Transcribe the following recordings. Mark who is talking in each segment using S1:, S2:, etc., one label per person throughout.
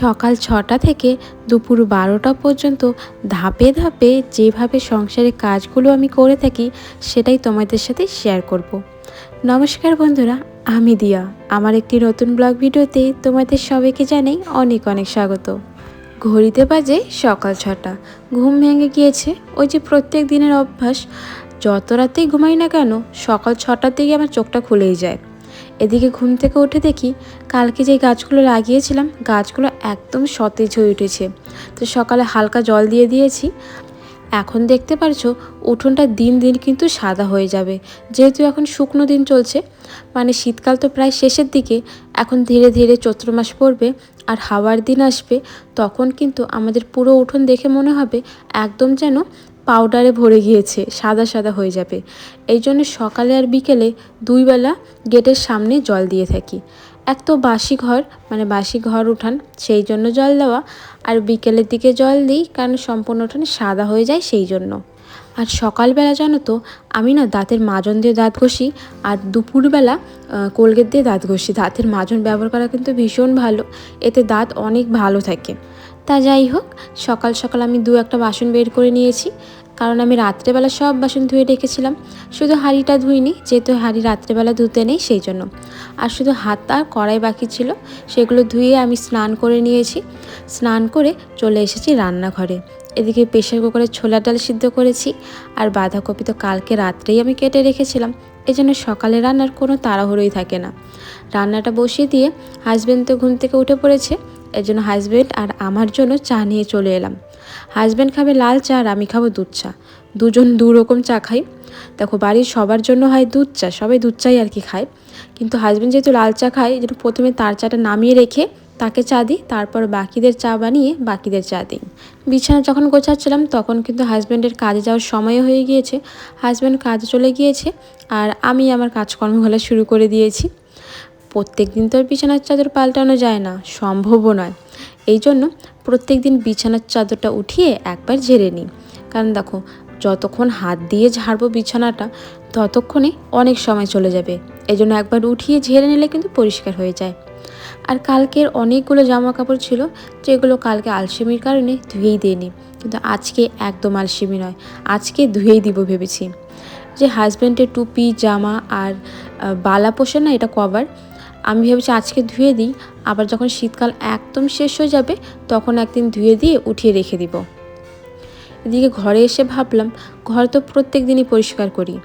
S1: সকাল ছটা থেকে দুপুর বারোটা পর্যন্ত ধাপে ধাপে যেভাবে সংসারের কাজগুলো আমি করে থাকি, সেটাই তোমাদের সাথে শেয়ার করব। নমস্কার বন্ধুরা, আমি দিয়া। আমার একটি নতুন ব্লগ ভিডিওতে তোমাদের সবাইকে জানাই অনেক অনেক স্বাগত। ঘড়িতে বাজে সকাল ছটা। ঘুম ভেঙে গিয়েছে। ওই যে প্রত্যেক দিনের অভ্যাস, যত রাতেই ঘুমাই না কেন, সকাল ছটার দিকে আমার চোখটা খুলেই যায়। এদিকে ঘুম থেকে উঠে দেখি কালকে যে গাছগুলো লাগিয়েছিলাম, গাছগুলো একদম সতেজ হয়ে উঠেছে। তো সকালে হালকা জল দিয়ে দিয়েছি। এখন দেখতে পারছ, উঠোনটা দিন দিন কিন্তু সাদা হয়ে যাবে। যেহেতু এখন শুকনো দিন চলছে মানে শীতকাল তো প্রায় শেষের দিকে, এখন ধীরে ধীরে চৈত্র মাস পড়বে আর হাওয়ার দিন আসবে, তখন কিন্তু আমাদের পুরো উঠোন দেখে মনে হবে একদম যেন পাউডারে ভরে গিয়েছে, সাদা সাদা হয়ে যাবে। এই জন্য সকালে আর বিকেলে দুইবেলা গেটের সামনে জল দিয়ে থাকি। এক তো বাসি ঘর মানে বাসি ঘর উঠান, সেই জন্য জল দেওয়া। আর বিকেলের দিকে জল দিই, কারণ সম্পূর্ণ উঠান সাদা হয়ে যায় সেই জন্য। আর সকালবেলা জানো তো, আমি না দাঁতের মাজন দিয়ে দাঁত ঘষি, আর দুপুরবেলা কোলগেট দিয়ে দাঁত ঘষি। দাঁতের মাজন ব্যবহার করা কিন্তু ভীষণ ভালো, এতে দাঁত অনেক ভালো থাকে। তা যাই হোক, সকাল সকাল আমি দু একটা বাসন বের করে নিয়েছি, কারণ আমি রাত্রেবেলা সব বাসন ধুয়ে রেখেছিলাম। শুধু হাঁড়িটা ধুইনি, যেহেতু হাঁড়ি রাত্রেবেলা ধুতে নেই সেই জন্য। আর শুধু হাত আর কড়াই বাকি ছিল, সেগুলো ধুয়ে আমি স্নান করে নিয়েছি। স্নান করে চলে এসেছি রান্নাঘরে। এদিকে প্রেশার কুকারে ছোলা ডাল সিদ্ধ করেছি, আর বাঁধাকপি তো কালকে রাত্রেই আমি কেটে রেখেছিলাম। এই জন্য সকালে রান্নার কোনো তাড়াহুড়োই থাকে না। রান্নাটা বসিয়ে দিয়ে হাজব্যান্ড তো ঘুম থেকে উঠে পড়েছে এর জন্য হাজব্যান্ড আর আমার জন্য চা নিয়ে চলে এলাম। হাজব্যান্ড খাবে লাল চা আর আমি খাব দুধ চা। দুজন দু রকম চা খাই। দেখো, বাড়ির সবার জন্য হয় দুধ চা, সবাই দুধ চাই আর কি খায়। কিন্তু হাজব্যান্ড যেহেতু লাল চা খায় যেহেতু প্রথমে তার চাটা নামিয়ে রেখে তাকে চা দিই, তারপর বাকিদের চা বানিয়ে বাকিদের চা দিই। বিছানা যখন গোছাচ্ছিলাম, তখন কিন্তু হাজব্যান্ডের কাজে যাওয়ার সময় হয়ে গিয়েছে। হাজব্যান্ড কাজে চলে গিয়েছে আর আমি আমার কাজকর্মগুলো শুরু করে দিয়েছি। প্রত্যেক দিন তো আর বিছানার চাদর পাল্টানো যায় না, সম্ভবও নয়। এই জন্য প্রত্যেক দিন বিছানার চাদরটা উঠিয়ে একবার ঝেড়ে নিই। কারণ দেখো, যতক্ষণ হাত দিয়ে ঝাড়বো বিছানাটা, ততক্ষণে অনেক সময় চলে যাবে। এই জন্য একবার উঠিয়ে ঝেড়ে নিলে কিন্তু পরিষ্কার হয়ে যায়। আর কালকের অনেকগুলো জামা কাপড় ছিল, যেগুলো কালকে আলসেমির কারণে ধুয়েই দিইনি। কিন্তু আজকে একদম আলসেমি নয়, আজকে ধুয়েই দিব ভেবেছি। যে হাজব্যান্ডের টুপি, জামা আর বালা পোষে না, এটা কভার আমি ভেবেছি আজকে ধুয়ে দিই, আবার যখন শীতকাল একদম শেষ হয়ে যাবে, তখন একদিন ধুয়ে দিয়ে উঠিয়ে রেখে দিব। এদিকে ঘরে এসে ভাবলাম, ঘর তো প্রত্যেক দিনই পরিষ্কার করি।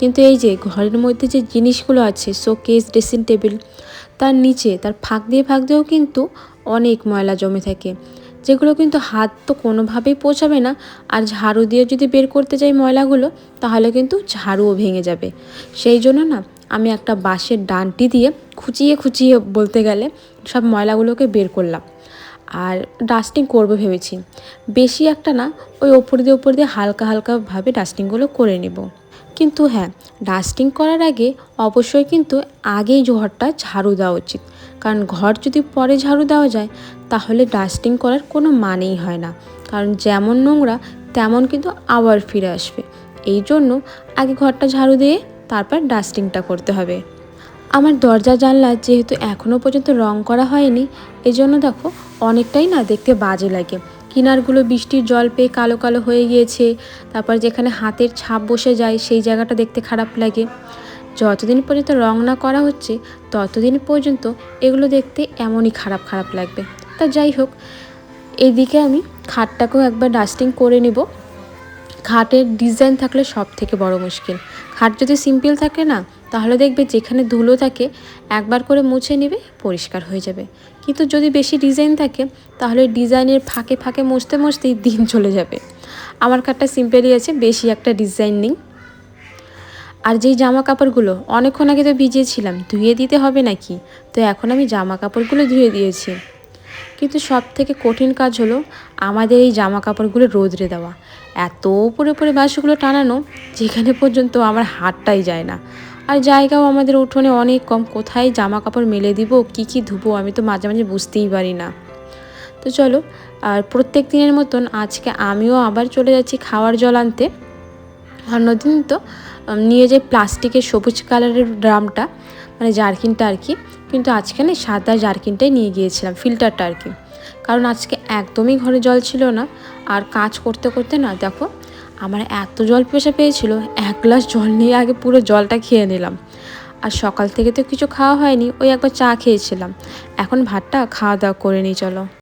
S1: কিন্তু এই যে ঘরের মধ্যে যে জিনিসগুলো আছে, শোকেস, ড্রেসিং টেবিল, তার নিচে, তার ফাঁক দিয়ে ফাঁক দিয়েও কিন্তু অনেক ময়লা জমে থাকে। যেগুলো কিন্তু হাত তো কোনোভাবেই পৌঁছাবে না, আর ঝাড়ু দিয়ে যদি বের করতে যাই ময়লাগুলো, তাহলে কিন্তু ঝাড়ুও ভেঙে যাবে। সেই জন্য না আমি একটা বাঁশের ডানটি দিয়ে খুঁচিয়ে খুঁচিয়ে বলতে গেলে সব ময়লাগুলোকে বের করলাম। আর ডাস্টিং করব ভেবেছি। বেশি একটা না, ওই ওপর দিয়ে ওপর দিয়ে হালকা হালকাভাবে ডাস্টিংগুলো করে নেব। কিন্তু হ্যাঁ ডাস্টিং করার আগে অবশ্যই কিন্তু আগেই ঘরটা ঝাড়ু দেওয়া উচিত। কারণ ঘর যদি পরে ঝাড়ু দেওয়া যায়, তাহলে ডাস্টিং করার কোনো মানেই হয় না। কারণ যেমন নোংরা, তেমন কিন্তু আবার ফিরে আসবে। এই জন্য আগে ঘরটা ঝাড়ু দিয়ে তারপর ডাস্টিংটা করতে হবে। আমার দরজা জানলা যেহেতু এখনও পর্যন্ত রং করা হয়নি এই জন্য দেখো অনেকটাই না দেখতে বাজে লাগে। কিনারগুলো বৃষ্টির জল পেয়ে কালো কালো হয়ে গিয়েছে, তারপর যেখানে হাতের ছাপ বসে যায় সেই জায়গাটা দেখতে খারাপ লাগে। যতদিন পর্যন্ত রং না করা হচ্ছে, ততদিন পর্যন্ত এগুলো দেখতে এমনই খারাপ খারাপ লাগবে। তা যাই হোক, এদিকে আমি খাটটাকেও একবার ডাস্টিং করে নেব। খাটের ডিজাইন থাকলে সব থেকে বড় মুশকিল। খাট যদি সিম্পল থাকে না, তাহলে দেখবে যেখানে ধুলো থাকে, একবার করে মুছে নেবে, পরিষ্কার হয়ে যাবে। কিন্তু যদি বেশি ডিজাইন থাকে, তাহলে ডিজাইনের ফাঁকে ফাঁকে মুছতে মুছতেই দিন চলে যাবে। আমার খাটটা সিম্পলই আছে, বেশি একটা ডিজাইন নেই। আর যেই জামা কাপড়গুলো অনেকক্ষণ আগে তো ভিজিয়েছিলাম, ধুয়ে দিতে হবে নাকি? তো এখন আমি জামা কাপড়গুলো ধুয়ে দিয়েছি। কিন্তু সব থেকে কঠিন কাজ হলো আমাদের এই জামা কাপড়গুলো রোদরে দেওয়া। এত উপরে উপরে বাসগুলো টানানো, যেখানে পর্যন্ত আমার হাতটাই যায় না। আর জায়গাও আমাদের উঠোনে অনেক কম। কোথায় জামা কাপড় মেলে দিব, কি কি ধুবো, আমি তো মাঝে মাঝে বুঝতেই পারি না। তো চলো, আর প্রত্যেক দিনের মতন আজকে আমিও আবার চলে যাচ্ছি খাওয়ার জল আনতে। অন্যদিন তো নিয়ে যাই প্লাস্টিকের সবুজ কালারের ড্রামটা মানে জার্কিনটা আর কি, কিন্তু আজকে না সাদা জার্কিনটাই নিয়ে গিয়েছিলাম, ফিল্টারটা আর কি। কারণ আজকে একদমই ঘরে জল ছিল না, আর কাজ করতে করতে না দেখো, আমার এত জল পেশা পেয়েছিল, এক গ্লাস জল নিয়ে আগে পুরো জলটা খেয়ে নিলাম। আর সকাল থেকে তো কিছু খাওয়া হয়নি, ওই একবার চা খেয়েছিলাম। এখন ভাতটা খাওয়া দাওয়া করে নিই, চলো।